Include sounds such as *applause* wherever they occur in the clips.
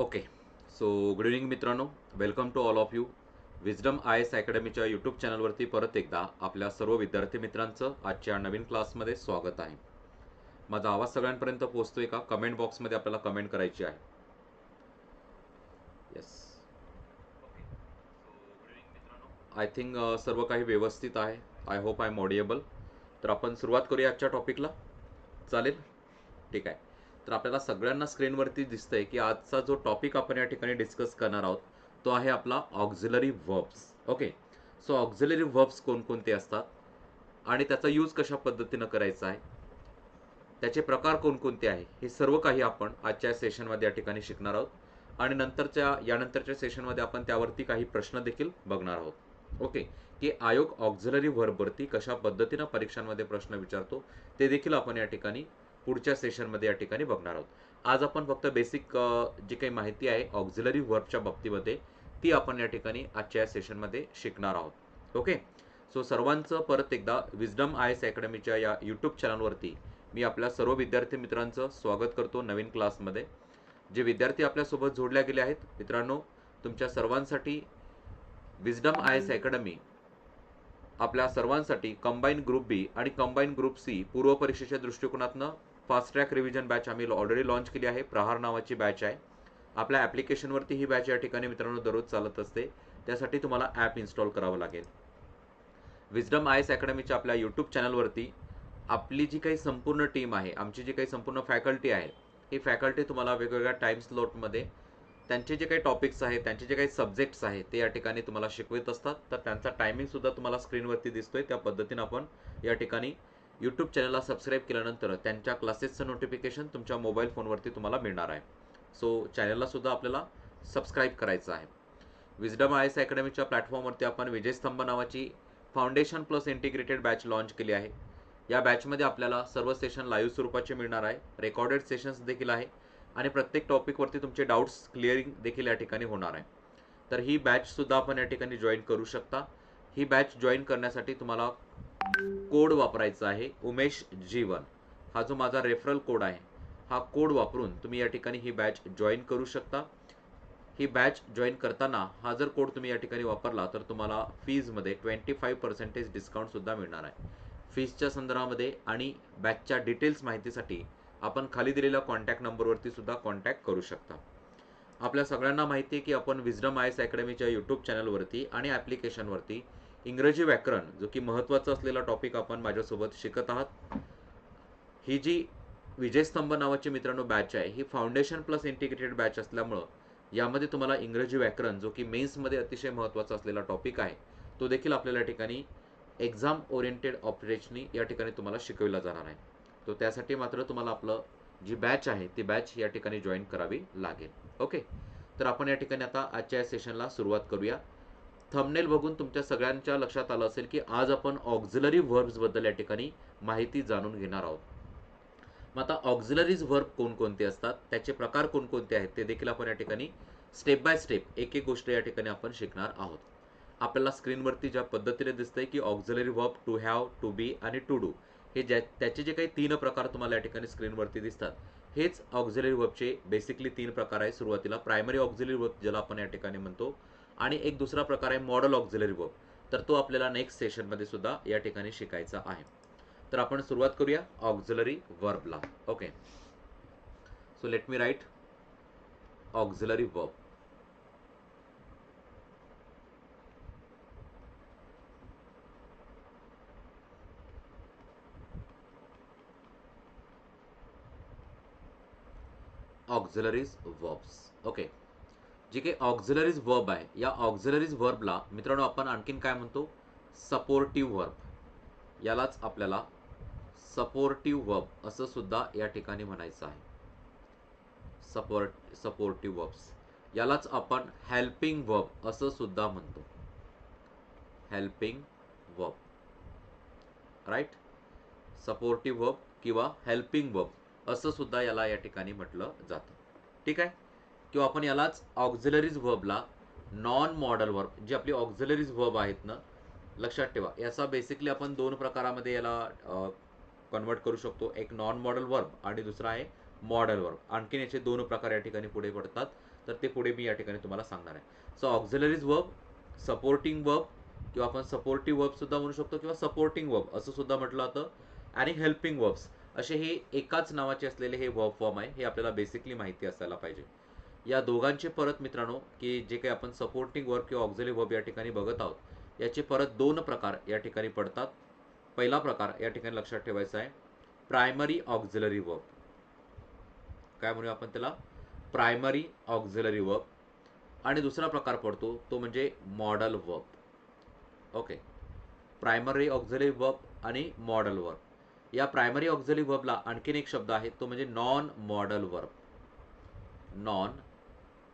Okay. So good evening मित्रांनो. Welcome to all of you wisdom IAS अकॅडमीच्या YouTube चॅनलवरती परत एकदा आपल्या सर्व विद्यार्थी मित्रांचं आजच्या नवीन क्लासमध्ये स्वागत आहे. माझा आवाज सगळ्यांपर्यंत पोहोचतोय का? कमेंट बॉक्समध्ये आपल्याला कमेंट करायची आहे. येस आय थिंक सर्व काही व्यवस्थित आहे. I hope I am audible तर आपण सुरुवात करूया आजच्या टॉपिकला चालेल? ठीक आहे. तर आपल्याला सगळ्यांना स्क्रीनवरती दिसतंय की आजचा जो टॉपिक आपण या ठिकाणी डिस्कस करणार आहोत तो आहे आपला auxiliary verbs okay so auxiliary verbs कोणकोणते असतात? आणि त्याचा यूज कशा पद्धतीनं करायचा आहे? त्याचे प्रकार कोणकोणते आहे? हे सर्व काही आपण आजच्या सेशनमध्ये या ठिकाणी शिकणार आहोत. आणि नंतरच्या यानंतरच्या सेशनमध्ये आपण त्यावरती काही प्रश्न देखील बघणार आहोत. ओके की आयोग ऑक्झिलरी व्हर्बवरती कशा पद्धतीनं परीक्षांमध्ये प्रश्न विचारतो ते देखील आपण या ठिकाणी पुढच्या सेशनमध्ये या ठिकाणी बघणार आहोत. आज आपण फक्त बेसिक जी काही माहिती आहे ऑक्झिलरी वर्बच्या बाबतीमध्ये ती आपण या ठिकाणी आजच्या या सेशनमध्ये शिकणार आहोत. ओके? सो सर्वांचं परत एकदा विजडम आय एस अकॅडमीच्या या यूट्यूब चॅनलवरती मी आपल्या सर्व विद्यार्थी मित्रांचं स्वागत करतो नवीन क्लासमध्ये. जे विद्यार्थी आपल्यासोबत जोडल्या गेले आहेत मित्रांनो तुमच्या सर्वांसाठी विजडम आय एस अकॅडमी आपल्या सर्वांसाठी कंबाईन ग्रुप बी आणि कंबाईन ग्रुप सी पूर्व परीक्षेच्या दृष्टिकोनातनं फास्ट ट्रॅक रिव्हिजन बॅच आम्ही ऑलरेडी लॉन्च केली आहे. प्रहार नावाची बॅच आहे. आपल्या ॲप्लिकेशनवरती ही बॅच या ठिकाणी मित्रांनो दररोज चालत असते. त्यासाठी तुम्हाला ॲप इन्स्टॉल करावं लागेल. विजडम आय एस अकॅडमीच्या आपल्या यूट्यूब चॅनलवरती आपली जी काही संपूर्ण टीम आहे आमची जी काही संपूर्ण फॅकल्टी आहे ही फॅकल्टी तुम्हाला वेगवेगळ्या टाईम स्लॉटमध्ये त्यांचे जे काही टॉपिक्स आहेत त्यांचे जे काही सब्जेक्ट्स आहेत ते या ठिकाणी तुम्हाला शिकवत असतात. तर त्यांचा टायमिंगसुद्धा तुम्हाला स्क्रीनवरती दिसतोय. त्या पद्धतीनं आपण या ठिकाणी यूट्यूब चॅनलला सबस्क्राईब केल्यानंतर त्यांच्या क्लासेसचं नोटिफिकेशन तुमच्या मोबाईल फोनवरती तुम्हाला मिळणार आहे. सो चॅनललासुद्धा आपल्याला सबस्क्राईब करायचं आहे. विजडम आय एस अकॅडमीच्या प्लॅटफॉर्मवरती आपण विजयस्तंभ नावाची foundation plus integrated batch launch केली आहे. या बॅचमध्ये आपल्याला सर्व सेशन लाईव्ह स्वरूपाचे मिळणार आहे. रेकॉर्डेड सेशन्स देखील आहे. आणि प्रत्येक टॉपिकवरती तुमचे डाऊट्स क्लिअरिंग देखील या ठिकाणी होणार आहे. तर ही बॅचसुद्धा आपण या ठिकाणी जॉईन करू शकता. ही बॅच जॉईन करण्यासाठी तुम्हाला कोड वापरायचा आहे उमेश जीवन. हा जो माझा रेफरल कोड आहे हा कोड वापरून तुम्ही या ठिकाणी ही बॅच जॉईन करू शकता. ही बॅच जॉईन करताना हा जर कोड तुम्ही या ठिकाणी वापरला तर तुम्हाला फीजमध्ये ट्वेंटी फाईव्ह पर्सेंटेज डिस्काउंटसुद्धा मिळणार आहे. फीजच्या संदर्भामध्ये आणि बॅचच्या डिटेल्स माहितीसाठी आपण खाली दिलेल्या कॉन्टॅक्ट नंबरवरती सुद्धा कॉन्टॅक्ट करू शकता. आपल्या सगळ्यांना माहिती आहे की आपण विजडम आय एस अकॅडमीच्या यूट्यूब चॅनलवरती आणि ॲप्लिकेशनवरती इंग्रजी व्याकरण जो की महत्त्वाचा असलेला टॉपिक आपण माझ्यासोबत शिकत आहात ही जी विजयस्तंभ नावाची मित्रांनो बॅच आहे ही फाउंडेशन प्लस इंटिग्रेटेड बॅच असल्यामुळं यामध्ये तुम्हाला इंग्रजी व्याकरण जो की मेन्समध्ये अतिशय महत्त्वाचा असलेला टॉपिक आहे तो देखील आपल्याला या ठिकाणी एक्झाम ओरिएंटेड ऑपरेशनी या ठिकाणी तुम्हाला शिकविला जाणार आहे. तो त्यासाठी मात्र तुम्हाला आपलं जी बॅच आहे ती बॅच या ठिकाणी जॉईन करावी लागेल. ओके तर आपण या ठिकाणी आता आजच्या या सेशनला सुरुवात करूया. थंबनेल बघून तुमच्या सगळ्यांच्या लक्षात आलं असेल की आज आपण ऑक्झिलरी व्हर्ब्सबद्दल या ठिकाणी माहिती जाणून घेणार आहोत. मग आता ऑक्झिलरीज व्हर्ब कोणकोणते असतात? त्याचे प्रकार कोणकोणते आहेत? ते देखील आपण या ठिकाणी स्टेप बाय स्टेप एक एक गोष्ट या ठिकाणी आपण शिकणार आहोत. आपल्याला स्क्रीनवरती ज्या पद्धतीने दिसतंय की auxiliary verb to have to be आणि टू डू हे ज्या त्याचे जे काही तीन प्रकार तुम्हाला या ठिकाणी स्क्रीनवरती दिसतात हेच ऑक्झिलरी वर्बचे बेसिकली तीन प्रकार आहे सुरुवातीला. प्रायमरी ऑक्झिलरी वर्ब ज्याला आपण या ठिकाणी म्हणतो आणि एक दुसरा प्रकार आहे मॉडल ऑक्झिलरी वर्ब तर तो आपल्याला नेक्स्ट सेशनमध्ये सुद्धा या ठिकाणी शिकायचा आहे. तर आपण सुरुवात करूया auxiliary वर्बला okay so let me write auxiliary verb auxiliaries verbs okay जे काही ऑक्झिलरीज वर्ब आहे या ऑक्झिलरीज वर्बला मित्रांनो आपण आणखीन काय म्हणतो? सपोर्टिव्ह वर्ब यालाच आपल्याला सपोर्टिव्ह वर्ब असं सुद्धा या ठिकाणी म्हणायचं आहे. सपोर्ट सपोर्टिव्ह वर्ब्स यालाच आपण हेल्पिंग वर्ब असं सुद्धा म्हणतो. Helping verb right supportive verb किंवा हेल्पिंग वर्ब असं सुद्धा याला या ठिकाणी म्हटलं जातं. ठीक आहे? किंवा आपण यालाच ऑक्झिलरीज वर्बला नॉन मॉडल वर्ब जे आपली ऑक्झिलरीज वर्ब आहेत ना लक्षात ठेवा. याचा बेसिकली आपण दोन प्रकारामध्ये याला कन्वर्ट करू शकतो. एक नॉन मॉडल वर्ब आणि दुसरा आहे मॉडल वर्ब आणखीन याचे दोन प्रकार या ठिकाणी पुढे पडतात. तर ते पुढे मी या ठिकाणी तुम्हाला सांगणार आहे. So auxiliaries verb supporting verb किंवा आपण सपोर्टिव्ह वर्ब सुद्धा म्हणू शकतो किंवा सपोर्टिंग वर्ब असं सुद्धा म्हटलं जातं. आणि हेल्पिंग वर्ब्स असे हे एकाच नावाचे असलेले हे वर्ब फॉर्म आहे. हे आपल्याला बेसिकली माहिती असायला पाहिजे. या दोघांचे परत मित्रांनो की जे काही आपण सपोर्टिंग वर्क किंवा ऑक्झिलरी वर्ब या ठिकाणी बघत आहोत याचे परत दोन प्रकार या ठिकाणी पडतात. पहिला प्रकार या ठिकाणी लक्षात ठेवायचा आहे प्रायमरी ऑक्झिलरी वर्ब काय म्हणूया आपण त्याला? प्रायमरी ऑक्झिलरी वर्ब आणि दुसरा प्रकार पडतो तो म्हणजे modal verb okay primary auxiliary verb आणि मॉडल वर्ब या प्रायमरी ऑक्झिलरी वर्बला आणखीन एक शब्द आहे तो म्हणजे non modal verb non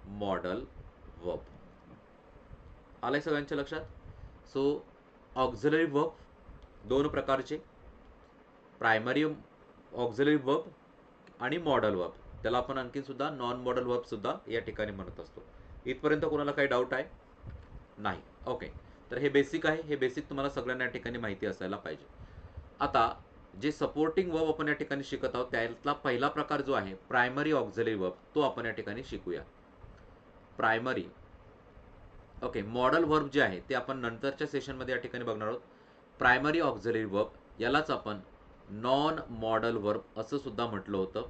modal verb. आलंय सगळ्यांच्या लक्षात? सो ऑक्झिलरी वर्ब दोन प्रकारचे. प्रायमरी ऑक्झिलरी वर्ब आणि मॉडल वर्ब त्याला आपण आणखीन सुद्धा नॉन मॉडल वर्ब सुद्धा या ठिकाणी म्हणत असतो. इथपर्यंत कोणाला काही डाऊट आहे? नाही. ओके तर हे बेसिक आहे. हे बेसिक तुम्हाला सगळ्यांना या ठिकाणी माहिती असायला पाहिजे. आता जे सपोर्टिंग वर्ब आपण या ठिकाणी शिकत आहोत त्यातला पहिला प्रकार जो आहे प्रायमरी ऑक्झिलरी वर्ब तो आपण या ठिकाणी शिकूया. प्रायमरी ओके मॉडल वर्ब जे आहे ते आपण नंतरच्या सेशनमध्ये या ठिकाणी बघणार आहोत. प्रायमरी ऑक्झिलरी वर्ब यालाच आपण नॉन मॉडल वर्ब असं सुद्धा म्हटलं होतं.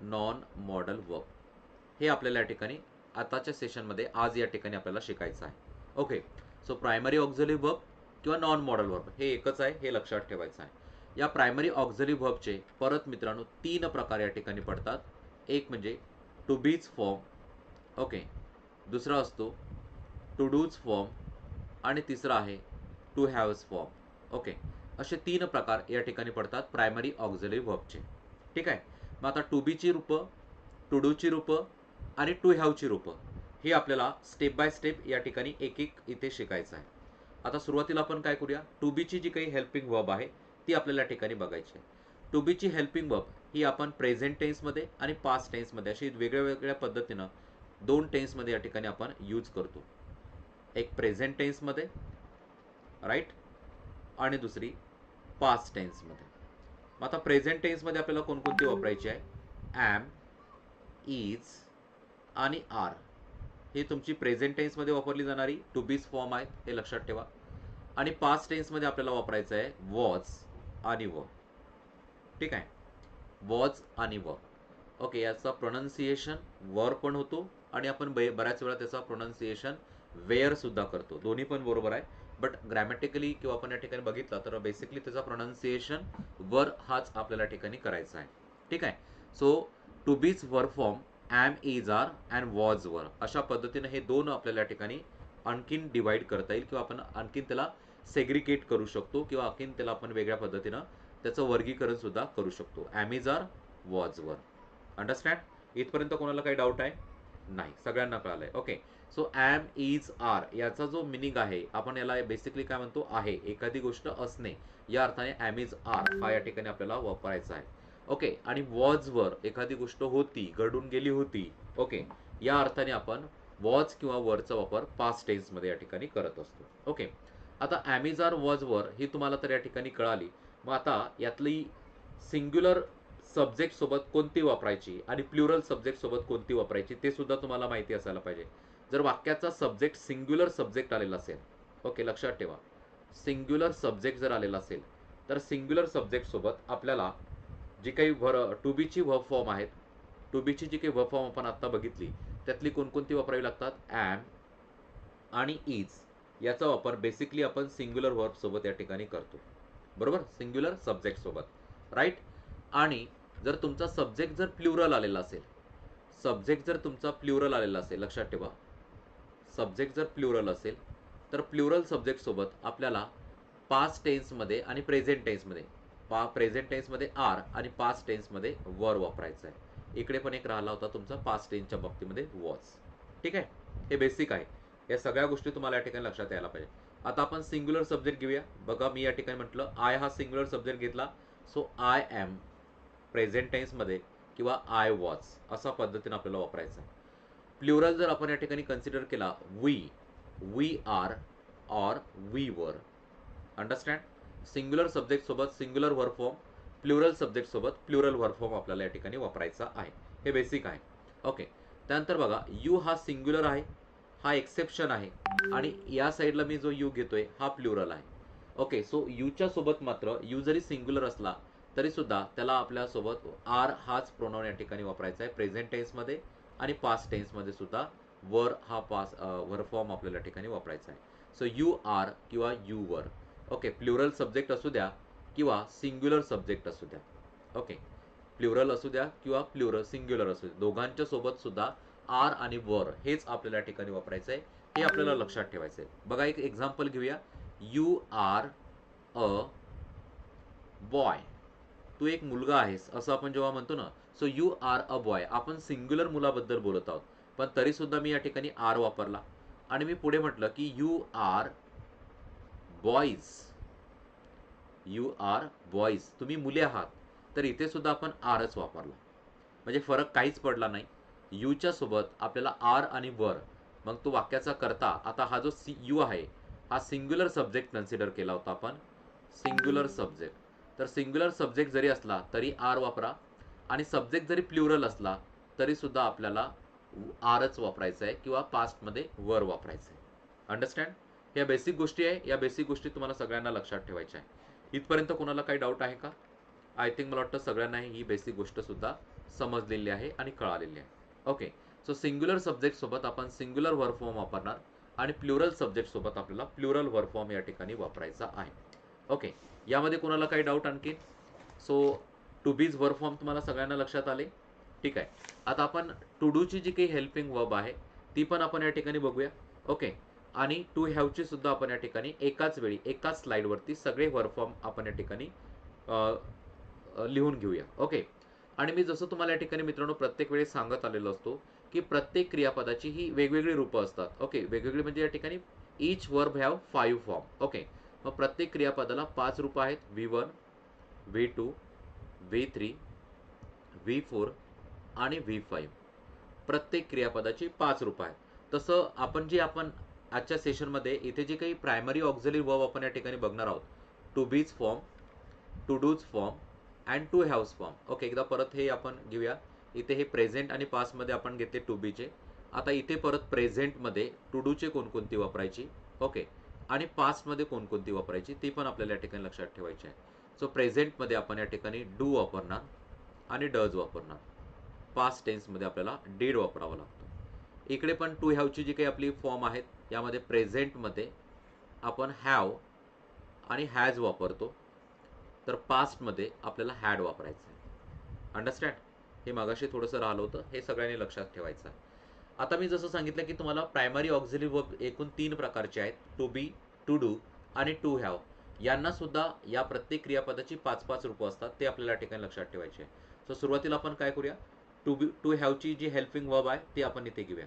नॉन मॉडल वर्ब हे आपल्याला या ठिकाणी आताच्या सेशनमध्ये आज या ठिकाणी आपल्याला शिकायचं आहे. Okay so primary auxiliary verb किंवा नॉन मॉडल वर्ब हे एकच आहे हे लक्षात ठेवायचं आहे. या प्रायमरी ऑक्झिलरी वर्बचे परत मित्रांनो तीन प्रकार या ठिकाणी पडतात. एक म्हणजे टू बीच फॉर्म ओके. दुसरा असतो टू डूज फॉर्म आणि तिसरा आहे टू हॅव्स फॉर्म ओके. असे तीन प्रकार या ठिकाणी पडतात प्रायमरी ऑक्झिलरी वर्बचे ठीक आहे? मग आता टू बीची रूपं टू डूची रूपं आणि टू हॅवची रूपं हे आपल्याला स्टेप बाय स्टेप या ठिकाणी एक एक इथे शिकायचं आहे. आता सुरुवातीला आपण काय करूया? टू बीची जी काही हेल्पिंग वर्ब आहे ती आपल्याला ठिकाणी बघायची आहे. टू बीची हेल्पिंग वर्ब ही आपण प्रेझेंट टेन्समध्ये आणि पास्ट टेन्समध्ये अशी वेगळ्या वेगळ्या पद्धतीनं दोन टेन्समध्ये या ठिकाणी आपण यूज करतो. एक प्रेझेंट टेन्समध्ये राईट आणि दुसरी पास्ट टेन्समध्ये मग आता प्रेझेंट टेन्समध्ये आपल्याला कोणकोणती वापरायची आहे? ॲम इज आणि आर ही तुमची प्रेझेंट टेन्समध्ये वापरली जाणारी टू बीज फॉर्म आहेत हे लक्षात ठेवा. आणि पास्ट टेन्समध्ये आपल्याला वापरायचं आहे वॉज आणि व ठीक आहे? वॉज आणि व ओके याचा प्रोनन्सिएशन वर पण होतो. आणि आपण बे बऱ्याच वेळा त्याचा प्रोनाऊन्सिएशन वेअर सुद्धा करतो. दोन्ही पण बरोबर आहे. बट ग्रॅमॅटिकली किंवा आपण या ठिकाणी बघितलं तर बेसिकली त्याचा प्रोनाऊन्सिएशन वर हाच आपल्याला ठिकाणी करायचा आहे. ठीक आहे? सो टू बीज वर form am is are and was were अशा पद्धतीने हे दोन आपल्याला या ठिकाणी आणखीन डिवाईड करता येईल किंवा आपण आणखीन त्याला सेग्रिकेट करू शकतो किंवा आणखीन त्याला आपण वेगळ्या पद्धतीनं त्याचं वर्गीकरण सुद्धा करू शकतो. Am is are was were understand इथपर्यंत कोणाला काही डाऊट आहे? नाही. सगळ्यांना कळालंय. Okay so am is are याचा जो मिनिंग आहे आपण याला बेसिकली काय म्हणतो? आहे. एखादी गोष्ट असणे. या अर्थाने ॲम इज आर हा या ठिकाणी आपल्याला वापरायचा आहे. ओके आणि वॉज वर एखादी गोष्ट होती घडून गेली होती ओके या अर्थाने आपण वॉज किंवा वरचा वापर पास्ट टेन्समध्ये या ठिकाणी करत असतो. ओके आता ॲमेझॉन वॉज वर ही तुम्हाला तर या ठिकाणी कळाली. मग आता यातली सिंग्युलर सब्जेक्ट सोबत कोणती वापरायची आणि प्लुरल सब्जेक्ट सोबत कोणती वापरायची ते सुद्धा तुम्हाला माहिती असायला पाहिजे. जर वाक्याचा सब्जेक्ट सिंग्युलर सब्जेक्ट आलेला असेल ओके लक्षात ठेवा. सिंग्युलर सब्जेक्ट जर आलेला असेल तर सिंग्युलर सब्जेक्ट सोबत आपल्याला जी काही व्हर टू बीची व्ह फॉर्म आहेत टू बीची जी काही व्ह फॉर्म आपण आत्ता बघितली त्यातली कोणकोणती वापरावी लागतात? ॲम आणि इज याचा वापर बेसिकली आपण सिंग्युलर वर्कसोबत या ठिकाणी करतो. बरोबर? सिंग्युलर सब्जेक्टसोबत राईट आणि जर तुमचा सब्जेक्ट जर प्लुरल आलेला असेल सब्जेक्ट जर तुमचा प्लुरल आलेला असेल लक्षात ठेवा. सब्जेक्ट जर प्लुरल असेल तर प्लुरल सब्जेक्ट सोबत आपल्याला पास्ट टेन्समध्ये आणि प्रेझेंट टेन्समध्ये पा प्रेझेंट टेन्समध्ये आर आणि पास्ट टेन्समध्ये वर वापरायचं आहे इकडे पण एक राहिला होता तुमचा पास्ट टेन्सच्या बाबतीमध्ये वॉज ठीक आहे? हे बेसिक आहे. या सगळ्या गोष्टी तुम्हाला या ठिकाणी लक्षात यायला पाहिजे. आता आपण सिंग्युलर सब्जेक्ट घेऊया. बघा मी या ठिकाणी म्हटलं आय हा सिंग्युलर सब्जेक्ट घेतला. सो आय एम प्रेझेंट टेन्समध्ये किंवा आय वॉच असा पद्धतीनं आपल्याला वापरायचं आहे. प्लुरल जर आपण या ठिकाणी कन्सिडर केला we we are or we were understand singular सब्जेक्टसोबत singular work form plural सब्जेक्टसोबत प्लुरल वर्क फॉर्म आपल्याला या ठिकाणी वापरायचा आहे. हे बेसिक आहे. ओके त्यानंतर बघा यू हा सिंग्युलर आहे हा एक्सेप्शन आहे आणि या साईडला मी जो यू घेतोय हा प्लुरल आहे. ओके सो यूच्या सोबत मात्र यू जरी सिंग्युलर असला तरीसुद्धा त्याला आपल्यासोबत आर हाच प्रोनाऊन या ठिकाणी वापरायचा आहे. प्रेझेंट टेन्समध्ये आणि पास्ट टेन्समध्ये सुद्धा वर हा पास वर फॉर्म आपल्याला या ठिकाणी वापरायचा आहे. सो यू आर किंवा you were okay plural subject असू द्या किंवा सिंग्युलर सब्जेक्ट असू द्या. ओके प्लुरल असू द्या किंवा प्लुरल सिंग्युलर असू द्या. दोघांच्या सोबत सुद्धा आर आणि वर हेच आपल्याला या ठिकाणी वापरायचं आहे. हे आपल्याला लक्षात ठेवायचं आहे. बघा एक एक्झाम्पल घेऊया. यू आर अ बॉय तू एक मुलगा आहेस असं आपण जेव्हा म्हणतो ना so you are a boy आपण सिंग्युलर मुलाबद्दल बोलत आहोत पण तरीसुद्धा मी या ठिकाणी आर वापरला. आणि मी पुढे म्हटलं की you are boys you are boys तुम्ही मुले आहात तर इथे सुद्धा आपण आरच वापरला. म्हणजे फरक काहीच पडला नाही. यूच्या सोबत आपल्याला आर आणि वर मग तो वाक्याचा करता आता हा जो सी यू आहे हा सिंग्युलर सब्जेक्ट कन्सिडर केला होता आपण. सिंग्युलर सब्जेक्ट तर सिंग्युलर सब्जेक्ट जरी असला तरी आर वापरा. आणि सब्जेक्ट जरी प्लुरल असला तरी सुद्धा आपल्याला आरच वापरायचं आहे किंवा पास्टमध्ये वर वापरायचं आहे अंडरस्टँड या बेसिक गोष्टी आहे. या बेसिक गोष्टी तुम्हाला सगळ्यांना लक्षात ठेवायच्या आहे. इथपर्यंत कोणाला काही डाऊट आहे का? आय थिंक मला वाटतं सगळ्यांना ही बेसिक गोष्ट सुद्धा समजलेली आहे आणि कळालेली आहे. ओके सो सिंग्युलर सब्जेक्ट सोबत आपण सिंग्युलर वर्क फॉर्म वापरणार आणि प्लुरल सब्जेक्टसोबत आपल्याला प्लुरल वर्क फॉर्म या ठिकाणी वापरायचा आहे. ओके यामध्ये कोणाला काही डाऊट आणखी? So to be's work form तुम्हाला सगळ्यांना लक्षात आले? ठीक आहे. आता आपण टू डूची जी काही हेल्पिंग वर्ब आहे ती पण आपण या ठिकाणी बघूया. ओके आणि टू हॅवची सुद्धा आपण या ठिकाणी एकाच वेळी एकाच स्लाईडवरती सगळे वर्क फॉर्म आपण या ठिकाणी लिहून घेऊया. ओके आणि मी जसं तुम्हाला या ठिकाणी मित्रांनो प्रत्येक वेळी सांगत आलेलो असतो की प्रत्येक क्रियापदाची ही वेगवेगळी रूपं असतात. ओके वेगवेगळी म्हणजे या ठिकाणी each verb have five form okay मग प्रत्येक क्रियापदाला पाच रूपं आहेत. V one V two V three V four आणि व्ही फाईव्ह प्रत्येक क्रियापदाची पाच रूपं आहेत. तसं आपण जे आपण आजच्या सेशनमध्ये इथे जे काही प्रायमरी ऑक्झिलरी वर्ब आपण या ठिकाणी बघणार आहोत. To be's form to do's form and to have's form okay एकदा परत हे आपण घेऊया. इथे हे प्रेझेंट आणि पास्टमध्ये आपण घेतले टू बीचे आता इथे परत प्रेझेंटमध्ये टू डूचे कोणकोणती वापरायची? ओके आणि पास्टमध्ये कोणकोणती वापरायची ती पण आपल्याला या ठिकाणी लक्षात ठेवायची आहे. सो प्रेझेंटमध्ये आपण या ठिकाणी डू वापरणार आणि डज वापरणार. पास्ट टेन्समध्ये आपल्याला डीड वापरावा लागतो. इकडे पण टू हॅवची जी काही आपली फॉर्म आहेत यामध्ये प्रेझेंटमध्ये आपण हॅव आणि हॅज वापरतो. तर पास्टमध्ये आपल्याला हॅड वापरायचं आहे. अंडरस्टँड हे मागाशी थोडंसं राहिलं होतं हे सगळ्यांनी लक्षात ठेवायचं आहे. आता मी जसं सांगितलं की तुम्हाला प्रायमरी ऑक्झिलरी वर्ब एकूण तीन प्रकारचे आहेत. टू बी टू डू आणि टू हॅव यांना सुद्धा या प्रत्येक क्रियापदाची पाच पाच रूपं असतात. ते आपल्याला ठिकाणी लक्षात ठेवायचे आहे. सो सुरुवातीला आपण काय करूया? टू बी टू हॅवची जी हेल्पिंग वर्ब आहे ती आपण इथे घेऊया.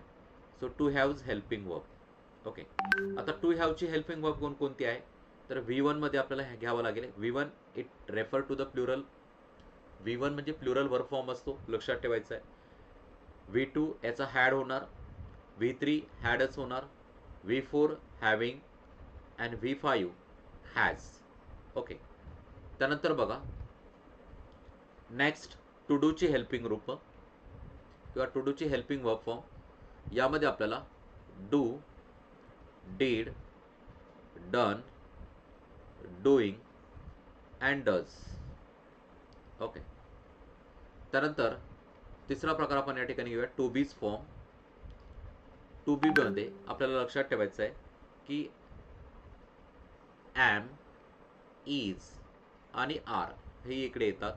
So to have's helping verb okay आता टू हॅवची हेल्पिंग वर्ब कोणकोणती आहे? तर व्ही वनमध्ये आपल्याला हे घ्यावं लागेल. V one it refer to the plural V one म्हणजे प्लुरल वर्क फॉर्म असतो. लक्षात ठेवायचं आहे. व्ही टू याचा हॅड होणार व्ही थ्री हॅडच होणार V four having and V five has okay त्यानंतर बघा. नेक्स्ट टू डूची हेल्पिंग रूप किंवा टू डूची हेल्पिंग वर्क फॉर्म यामध्ये आपल्याला do did done doing and does okay त्यानंतर तिसरा प्रकार आपण या ठिकाणी घेऊया टू बीज फॉर्म टू बीमध्ये आपल्याला लक्षात ठेवायचं आहे की ॲम इज आणि आर हे इकडे येतात.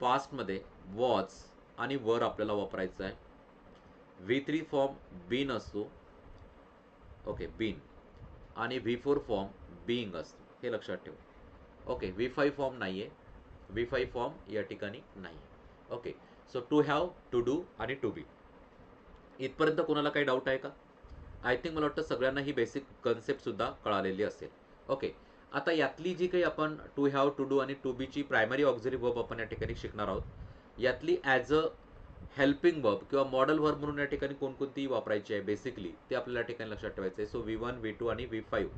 पास्टमध्ये वॉज आणि वर आपल्याला वापरायचं आहे. व्ही थ्री फॉर्म बीन असतो. ओके बीन आणि व्ही फोर फॉर्म बिईंग असतो. हे लक्षात ठेवा. ओके व्ही फाईव्ह फॉर्म नाही आहे व्ही फाईव्ह फॉर्म या ठिकाणी नाही आहे okay so to have to do आणि टू बी इथपर्यंत कोणाला काही डाऊट आहे का? आय थिंक मला वाटतं सगळ्यांना ही बेसिक कन्सेप्टसुद्धा कळालेली असेल. ओके आता यातली जी काही आपण टू हॅव टू डू आणि टू बीची प्रायमरी ऑक्झरी वर्ब आपण या ठिकाणी शिकणार आहोत यातली ॲज अ हेल्पिंग वर्ब किंवा मॉडल वर्ब म्हणून या ठिकाणी कोणकोणती वापरायची आहे बेसिकली ते आपल्याला या ठिकाणी लक्षात ठेवायचं आहे so V one V two आणि व्ही फाईव्ह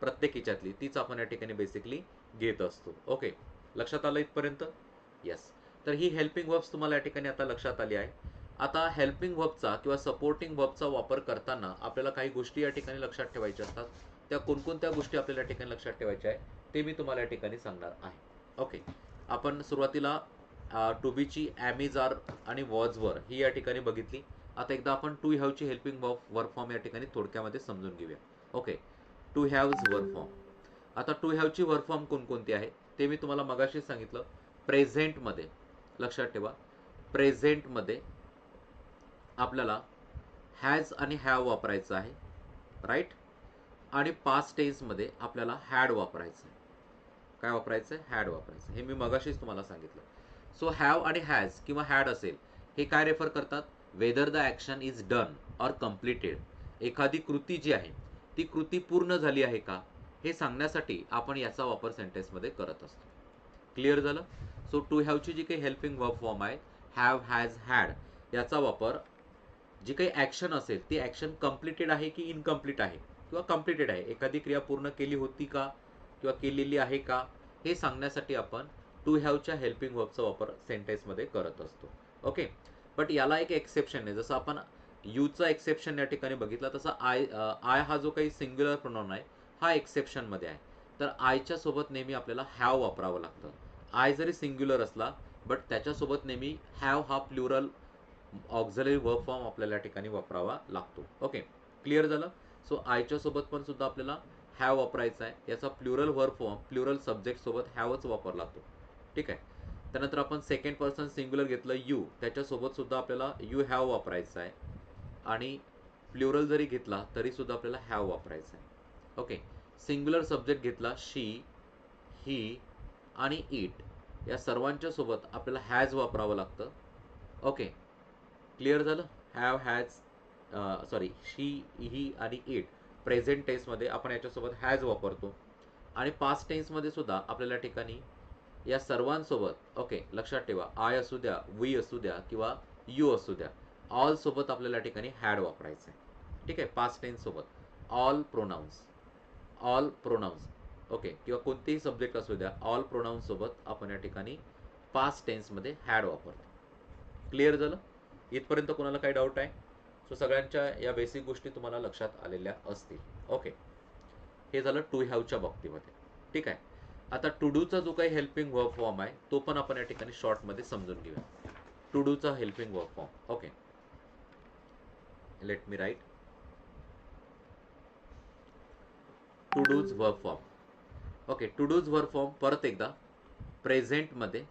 प्रत्येक याच्यातली तीच आपण या ठिकाणी बेसिकली घेत असतो. ओके लक्षात आलं इथपर्यंत? येस तर ही हेल्पिंग वर्ब्स तुम्हाला या ठिकाणी आता लक्षात आली आहे. आता हेल्पिंग वर्बचा किंवा सपोर्टिंग वर्बचा वापर करताना आपल्याला काही गोष्टी या ठिकाणी लक्षात ठेवायच्या असतात. त्या कोणकोणत्या गोष्टी आपल्याला या ठिकाणी लक्षात ठेवायच्या आहे ते मी तुम्हाला या ठिकाणी सांगणार आहे. ओके आपण सुरुवातीला टू बीची ॲमेझार आणि वॉजवर ही या ठिकाणी बघितली. आता एकदा आपण टू हॅवची हेल्पिंग वर्क वर्क फॉर्म या ठिकाणी थोडक्यामध्ये समजून घेऊया. Okay to have's work form आता टू हॅवची वर्क फॉर्म कोणकोणती आहे ते मी तुम्हाला मगाशी सांगितलं. प्रेझेंटमध्ये लक्षात ठेवा. प्रेझेंटमध्ये आपल्याला हॅज आणि हॅव वापरायचं आहे राईट आणि पास्ट टेन्समध्ये आपल्याला हॅड वापरायचं आहे. काय वापरायचं आहे? हॅड वापरायचं हे मी मगाशीच तुम्हाला सांगितलं. सो हॅव आणि हॅज किंवा हॅड असेल हे काय रेफर करतात? Whether the action is done or completed एखादी कृती जी आहे ती कृती पूर्ण झाली आहे का? हे सांगण्यासाठी आपण याचा वापर सेंटेन्समध्ये करत असतो. क्लिअर झालं? सो टू हॅवची जी काही हेल्पिंग वर्क फॉर्म आहे हॅव हॅज हॅड याचा वापर जी काही ॲक्शन असेल ती ॲक्शन कम्प्लिटेड आहे की इनकम्प्लीट आहे? किंवा कम्प्लिटेड आहे? एखादी क्रिया पूर्ण केली होती का? किंवा केलेली आहे का? हे सांगण्यासाठी आपण टू हॅवच्या हेल्पिंग वर्बचा वापर सेंटेन्समध्ये करत असतो. ओके बट याला एक एक्सेप्शन आहे. जसं आपण यूचा एक्सेप्शन या ठिकाणी बघितला तसा आय आय हा जो काही सिंग्युलर प्रोनॉन आहे हा एक्सेप्शनमध्ये आहे. तर आयच्या सोबत नेहमी आपल्याला हॅव वापरावं लागतं. आय जरी सिंग्युलर असला बट त्याच्यासोबत नेहमी हॅव हा प्लुरल ऑक्झलरी वर्क फॉर्म आपल्याला या ठिकाणी वापरावा लागतो. ओके क्लिअर झालं? सो आयच्या सोबत पण सुद्धा आपल्याला हॅव वापरायचा आहे. याचा plural work form plural subject सोबत हॅवच वापरला लागतो ठीक आहे? त्यानंतर आपण सेकंड पर्सन सिंग्युलर घेतलं यू त्याच्यासोबत सुद्धा आपल्याला यू हॅव वापरायचा आहे. आणि प्लुरल जरी घेतला तरी सुद्धा आपल्याला हॅव वापरायचा आहे. ओके सिंग्युलर सब्जेक्ट घेतला शी ही आणि इट या सर्वांच्या सोबत आपल्याला हॅज वापरावं लागतं. ओके क्लिअर झालं? Have has sorry she he आणि इट प्रेझेंट टेन्समध्ये आपण याच्यासोबत हॅज वापरतो. आणि पास्ट टेन्समध्ये सुद्धा आपल्याला ठिकाणी या सर्वांसोबत ओके लक्षात ठेवा. आय असू द्या वी असू द्या किंवा यू असू द्या ऑल सोबत आपल्याला ठिकाणी हॅड वापरायचं आहे ठीक आहे? Past टेन्ससोबत all pronouns all pronouns okay किंवा कोणतेही सब्जेक्ट असू द्या ऑल प्रोनाऊनसोबत आपण या ठिकाणी पास्ट टेन्समध्ये हॅड वापरतो. क्लिअर झालं? इथपर्यंत कोणाला काही डाऊट आहे? सो सगळ्यांच्या या बेसिक गोष्टी तुम्हाला लक्षात आलेल्या असतील. ओके हे झालं टू हॅवच्या बाबतीमध्ये. ठीक आहे? आता टू डूचा जो काही हेल्पिंग वर्क फॉर्म आहे तो पण आपण या ठिकाणी शॉर्टमध्ये समजून घेऊया. To डूचा helping work form okay let me write to do's work form okay to do's verb form परत एकदा. प्रेझेंटमध्ये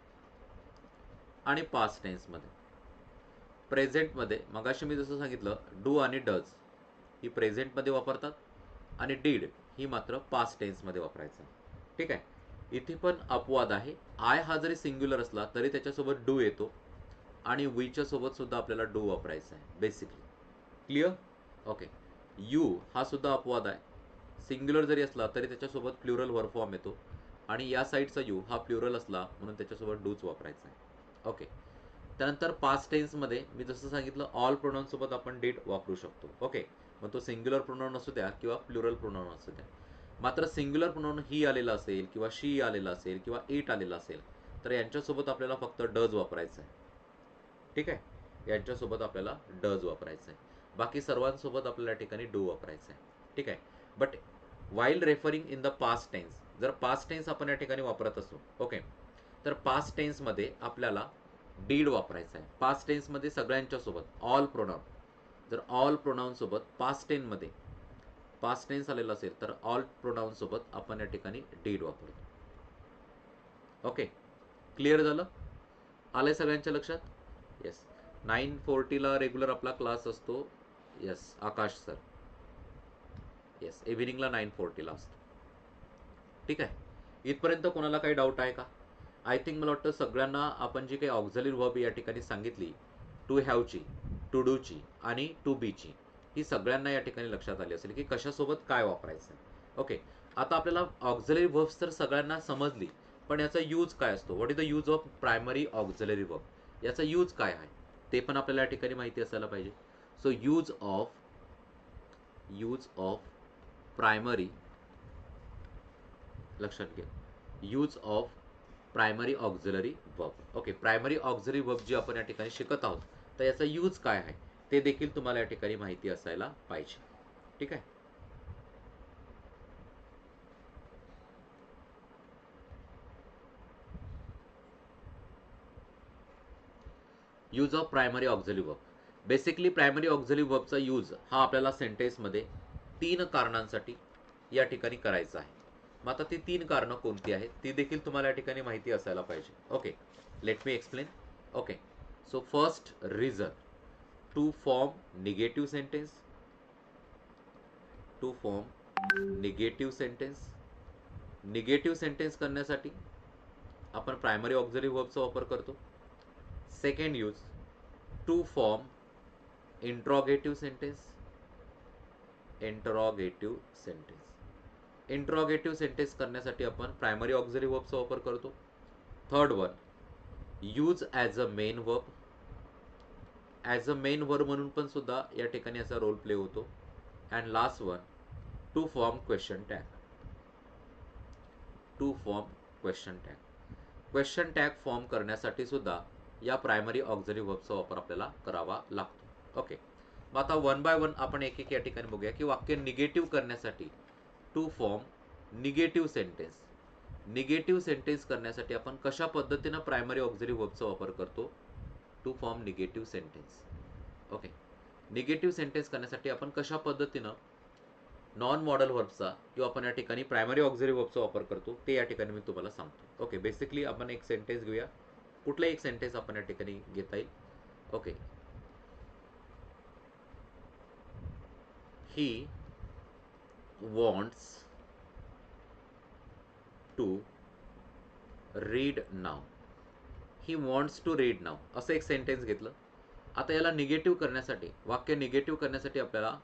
आणि पास्ट टेन्समध्ये प्रेझेंटमध्ये मगाशी मी जसं सांगितलं डू आणि डज ही प्रेझेंटमध्ये वापरतात आणि डीड ही मात्र पास्ट टेन्समध्ये वापरायचं. ठीक आहे? इथे पण अपवाद आहे. आय हा जरी सिंग्युलर असला तरी त्याच्यासोबत डू येतो आणि वीच्या सोबत सुद्धा आपल्याला डू वापरायचा आहे बेसिकली क्लिअर ओके यू हा सुद्धा अपवाद आहे. सिंग्युलर जरी असला तरी त्याच्यासोबत प्लुरल वर्क फॉर्म येतो. आणि या साईडचा यू हा प्लुरल असला म्हणून त्याच्यासोबत डूच वापरायचा आहे ओके. त्यानंतर पास्ट टेन्समध्ये मी जसं सांगितलं ऑल प्रोनाऊनसोबत आपण डेट वापरू शकतो. ओके. मग तो सिंग्युलर प्रोनाऊन असू द्या किंवा प्लुरल प्रोनाऊन असू द्या. मात्र सिंग्युलर प्रोनाऊन ही आलेला असेल किंवा शी आलेला असेल किंवा इट आलेला असेल तर यांच्यासोबत आपल्याला फक्त डज वापरायचं आहे ठीक आहे? यांच्यासोबत आपल्याला डज वापरायचं आहे बाकी सर्वांसोबत आपल्याला ठिकाणी डू वापरायचं आहे ठीक आहे? But while referring in the past tense जर पास्ट टेन्स आपण या ठिकाणी वापरत असू ओके तर पास्ट टेन्समध्ये आपल्याला डीड वापरायचं आहे पास्ट टेन्समध्ये सगळ्यांच्यासोबत ऑल प्रोनाऊन जर ऑल प्रोनाऊनसोबत पास्ट टेनमध्ये पास्ट टेन्स आलेला असेल तर ऑल प्रोनाऊनसोबत आपण या ठिकाणी डीड वापरतो. ओके क्लिअर झालं? आलं आहे सगळ्यांच्या लक्षात? येस नाईन फोर्टीला रेग्युलर आपला क्लास असतो. येस आकाश सर येस इव्हिनिंगला नाईन फोर्टीला असतो. ठीक आहे? इथपर्यंत कोणाला काही डाऊट आहे का? आय थिंक मला वाटतं सगळ्यांना आपण जी काही ऑक्झलिर वर्ब या ठिकाणी सांगितली टू हॅवची टू डूची आणि टू बीची ही सगळ्यांना या ठिकाणी लक्षात आली असेल की कशासोबत काय वापरायचं. ओके आता आपल्याला ऑक्झलरी वर्ब्स तर सगळ्यांना समजली पण याचा यूज काय असतो? What is the use of primary auxiliary verb याचा यूज काय आहे? ते पण आपल्याला या ठिकाणी माहिती असायला पाहिजे. So use of use of primary लक्षात घ्या. Use of primary auxiliary verb okay primary auxiliary verb जी आपण या ठिकाणी शिकत आहोत तर याचा यूज काय आहे? ते देखील तुम्हाला या ठिकाणी माहिती असायला पाहिजे. ठीक आहे? Use of primary auxiliary verb basically primary auxiliary वर्बचा use हा आपल्याला सेंटेन्समध्ये तीन कारणांसाठी या ठिकाणी करायचं आहे. मग आता ती तीन कारणं कोणती आहेत? ती देखील तुम्हाला या ठिकाणी माहिती असायला पाहिजे. Okay let me explain okay so first reason to form negative sentence to form negative sentence negative sentence करण्यासाठी आपण प्रायमरी ऑक्झरी वर्बचा वापर करतो. Second use to form interrogative sentence interrogative sentence interrogative sentence करण्यासाठी आपण प्रायमरी ऑक्झरी वर्बचा वापर करतो. Third one use as a main verb as a main verb म्हणून पण सुद्धा या ठिकाणी याचा रोल प्ले होतो. And last one to form question tag to form question tag question tag form करण्यासाठी सुद्धा या प्रायमरी ऑक्झरी वर्बचा वापर आपल्याला करावा लागतो. ओके मग आता वन बाय वन आपण एक एक या ठिकाणी बघूया की वाक्य निगेटिव्ह करण्यासाठी to form negative sentence negative sentence करण्यासाठी आपण कशा पद्धतीनं प्रायमरी ऑक्झरी वर्बचा वापर करतो? To form negative sentence okay negative sentence करण्यासाठी आपण कशा पद्धतीनं नॉन मॉडल वर्बचा किंवा आपण या ठिकाणी प्रायमरी ऑक्झरी वर्बचा वापर करतो ते या ठिकाणी मी तुम्हाला सांगतो. ओके बेसिकली आपण एक सेंटेन्स घेऊया. कुठलाही एक सेंटेन्स आपण या ठिकाणी घेता येईल. Okay he wants to read now he wants to read now असं एक सेंटेन्स घेतलं. आता याला निगेटिव्ह करण्यासाठी वाक्य निगेटिव्ह करण्यासाठी आपल्याला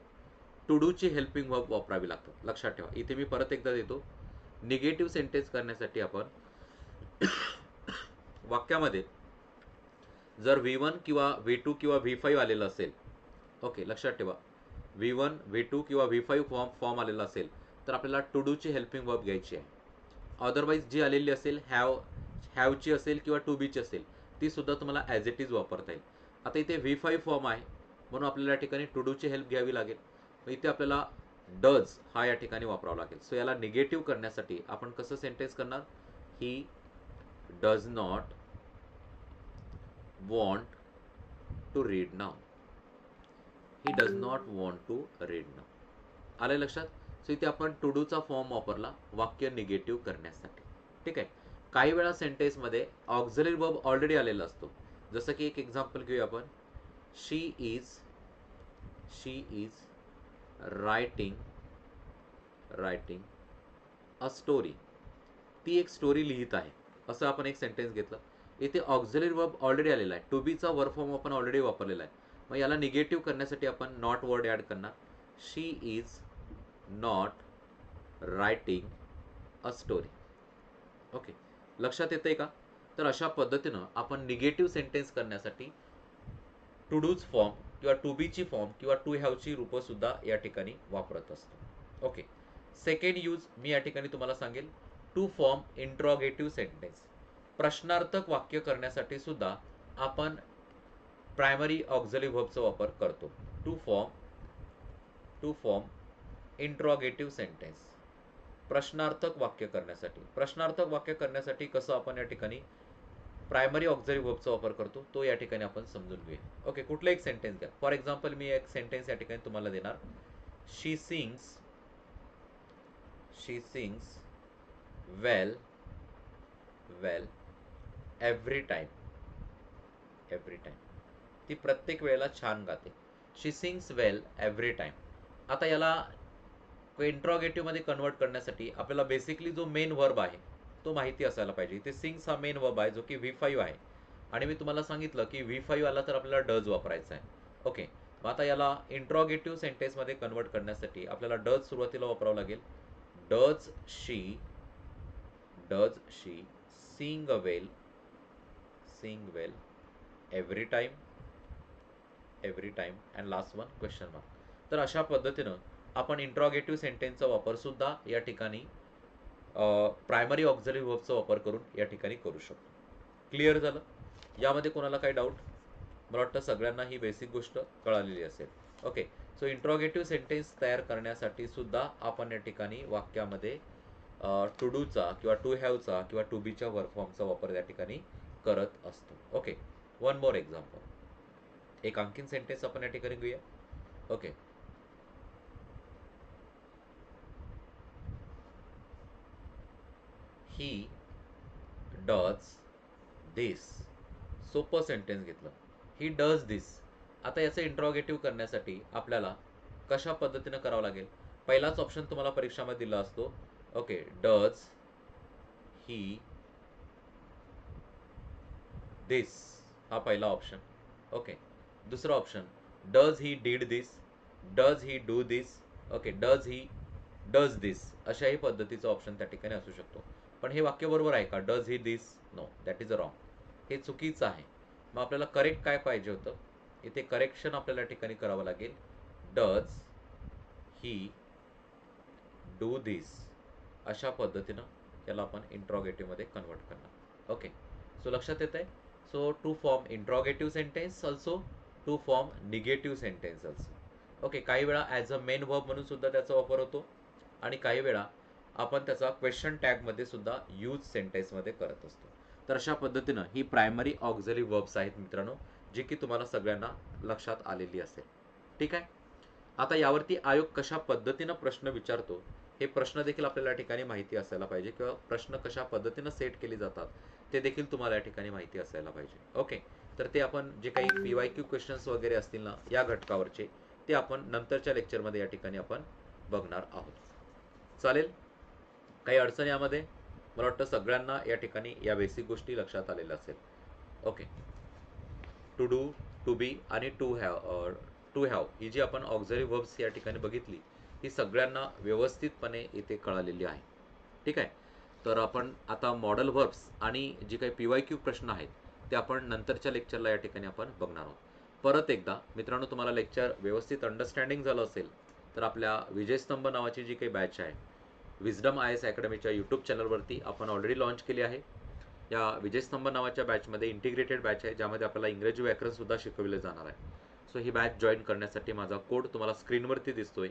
टू डूची हेल्पिंग वर्ब वापरावी लागतं लक्षात ठेवा. इथे मी परत एकदा देतो. निगेटिव्ह सेंटेन्स करण्यासाठी आपण *coughs* वाक्यामध्ये जर व्ही वन किंवा व्ही टू किंवा व्ही फाईव्ह आलेलं असेल ओके लक्षात ठेवा. व्ही वन व्ही टू किंवा व्ही फाईव्ह फॉर्म फॉर्म आलेला असेल तर आपल्याला टू डूची हेल्पिंग वर्ब घ्यायची आहे. अदरवाईज जी आलेली असेल हॅव हॅवची असेल किंवा टू बीची असेल ती सुद्धा तुम्हाला ॲज इट इज वापरता येईल. आता इथे व्ही फाईव्ह फॉर्म आहे म्हणून आपल्याला या ठिकाणी टू डूची हेल्प घ्यावी लागेल. मग इथे आपल्याला डज हा या ठिकाणी वापरावा लागेल. सो याला निगेटिव्ह करण्यासाठी आपण कसं सेंटेन्स करणार? He does not want to read now he does not want to read now आलं लक्षात? सो इथे आपण टू डूचा फॉर्म वापरला वाक्य निगेटिव्ह करण्यासाठी. ठीक आहे? काही वेळा सेंटेन्समध्ये ऑक्झलरी वर्ब ऑलरेडी आलेला असतो. जसं की एक एक्झाम्पल घेऊया आपण. She is she is writing writing a story ती एक स्टोरी लिहित आहे. असं आपण एक सेंटेन्स घेतलं. इथे ऑक्झलरी वर्ब ऑलरेडी आलेला आहे. टू बीचा वर्क फॉर्म आपण ऑलरेडी वापरलेला आहे. मग याला निगेटिव्ह करण्यासाठी आपण नॉट वर्ड ॲड करणार. She is not writing a story okay लक्षात येतं आहे का? तर अशा पद्धतीनं आपण निगेटिव्ह सेंटेन्स करण्यासाठी टू डूज फॉर्म किंवा टू बीची फॉर्म किंवा टू हॅवची रूपंसुद्धा या ठिकाणी वापरत असतो. ओके सेकंड यूज मी या ठिकाणी तुम्हाला सांगेल. टू फॉर्म इंट्रॉगेटिव्ह सेंटेन्स प्रश्नार्थक वाक्य करण्यासाठी सुद्धा आपण प्रायमरी ऑक्झली व्हर्बचा वापर करतो. To form to form interrogative sentence प्रश्नार्थक वाक्य करण्यासाठी. प्रश्नार्थक वाक्य करण्यासाठी कसं आपण या ठिकाणी प्रायमरी ऑक्झरी वर्बचा वापर करतो तो या ठिकाणी आपण समजून घेऊया. ओके कुठलं एक सेंटेन्स घ्या फॉर एक्झाम्पल मी एक सेंटेन्स या ठिकाणी तुम्हाला देणार. She sings she sings well well every time every time ती प्रत्येक वेळेला छान गाते. She sings well every time आता याला इंट्रॉगेटिव्हमध्ये कन्वर्ट करण्यासाठी आपल्याला बेसिकली जो मेन वर्ब आहे तो माहिती असायला पाहिजे. इथे सिंग्स हा मेन वर्ब आहे जो की व्ही फाईव्ह आहे. आणि मी तुम्हाला सांगितलं की व्ही फाईव्ह आला तर आपल्याला डज वापरायचा आहे ओके मग आता याला इंट्रॉगेटिव्ह सेंटेन्समध्ये कन्वर्ट करण्यासाठी आपल्याला डज सुरुवातीला वापरावं लागेल. Does she does she sing well sing well every time every time and last one question mark तर अशा पद्धतीनं आपण इंट्रॉगेटिव्ह सेंटेन्सचा वापर सुद्धा या ठिकाणी प्रायमरी ऑक्झरी वर्बचा वापर करून या ठिकाणी करू शकतो. क्लिअर झालं? यामध्ये कोणाला काही डाऊट मला वाटतं सगळ्यांना ही बेसिक गोष्ट कळालेली असेल. ओके सो इंट्रॉगेटिव्ह सेंटेन्स तयार करण्यासाठी सुद्धा आपण या ठिकाणी वाक्यामध्ये टू डूचा किंवा टू हॅवचा किंवा टू बीच्या वर्क फॉर्मचा वापर या ठिकाणी करत असतो. ओके वन मोर एक्झाम्पल एक आणखीन सेंटेन्स आपण या ठिकाणी घेऊया. ओके. ही डज दिस सोपं सेंटेन्स घेतलं. ही डज दिस आता याचं इंट्रॉगेटिव्ह करण्यासाठी आपल्याला कशा पद्धतीनं करावं लागेल? पहिलाच ऑप्शन तुम्हाला परीक्षामध्ये दिला असतो. ओके डज ही दिस हा पहिला ऑप्शन ओके दुसरं option does he did this does he do this okay does he does this अशाही पद्धतीचं ऑप्शन त्या ठिकाणी असू शकतो. पण हे वाक्य बरोबर आहे का? Does he this no that is a wrong हे चुकीचं आहे. मग आपल्याला करेक्ट काय पाहिजे होतं? इथे करेक्शन आपल्याला ठिकाणी करावं लागेल. डज ही डू दिस अशा पद्धतीनं याला आपण इंट्रॉगेटिव्हमध्ये कन्वर्ट करणार. ओके सो लक्षात येत आहे so to form interrogative sentence also to form negative sentence also okay काही वेळा ॲज अ मेन वर्ब म्हणून सुद्धा त्याचा वापर होतो आणि काही वेळा आपण त्याचा क्वेश्चन टॅगमध्ये सुद्धा यूज सेंटेन्समध्ये करत असतो. तर अशा पद्धतीनं ही प्रायमरी ऑक्झरी वर्ब्स आहेत मित्रांनो जी की तुम्हाला सगळ्यांना लक्षात आलेली असेल. ठीक आहे? आता यावरती आयोग कशा पद्धतीनं प्रश्न विचारतो हे प्रश्न देखील आपल्याला या ठिकाणी माहिती असायला पाहिजे किंवा प्रश्न कशा पद्धतीनं सेट केले जातात ते देखील तुम्हाला या ठिकाणी माहिती असायला पाहिजे. ओके तर ते आपण जे काही पी वाय क्यू क्वेश्चन्स वगैरे असतील ना या घटकावरचे ते आपण नंतरच्या लेक्चरमध्ये या ठिकाणी आपण बघणार आहोत. चालेल? काही अडचण यामध्ये? मला वाटतं सगळ्यांना या ठिकाणी या बेसिक गोष्टी लक्षात आलेल्या असेल. Okay to do to be आणि टू हॅव टू हॅव ही जी आपण ऑक्झरी वर्ब्स या ठिकाणी बघितली ही सगळ्यांना व्यवस्थितपणे इथे कळालेली आहे. ठीक आहे? तर आपण आता मॉडल वर्ब्स आणि जी काही पी वाय क्यू प्रश्न आहेत ते आपण नंतरच्या लेक्चरला या ठिकाणी आपण बघणार आहोत. परत एकदा मित्रांनो तुम्हाला लेक्चर व्यवस्थित अंडरस्टँडिंग झालं असेल तर आपल्या विजयस्तंभ नावाची जी काही बॅच आहे विजडम आय एस अकॅडमीच्या यूट्यूब चॅनलवरती आपण ऑलरेडी लॉन्च केली आहे. या विजयस्तंभ नावाच्या बॅचमध्ये इंटिग्रेटेड बॅच आहे ज्यामध्ये आपल्याला इंग्रजी व्याकरणसुद्धा शिकवले जाणार आहे. सो ही बॅच जॉईन करण्यासाठी माझा कोड तुम्हाला स्क्रीनवरती दिसतोय.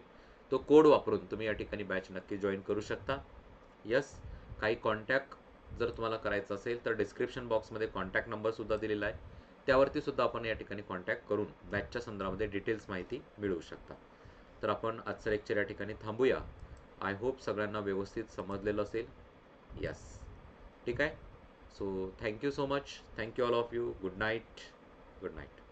तो कोड वापरून तुम्ही या ठिकाणी बॅच नक्की जॉईन करू शकता. यस काही कॉन्टॅक्ट जर तुम्हाला करायचं असेल तर डिस्क्रिप्शन बॉक्समध्ये कॉन्टॅक्ट नंबरसुद्धा दिलेला आहे. त्यावरती सुद्धा आपण या ठिकाणी कॉन्टॅक्ट करून बॅचच्या संदर्भामध्ये डिटेल्स माहिती मिळवू शकता. तर आपण आजचं लेक्चर या ठिकाणी थांबूया. आय होप सगळ्यांना व्यवस्थित समजलेलं असेल. यस ठीक आहे? So thank you so much thank you all of you good night good night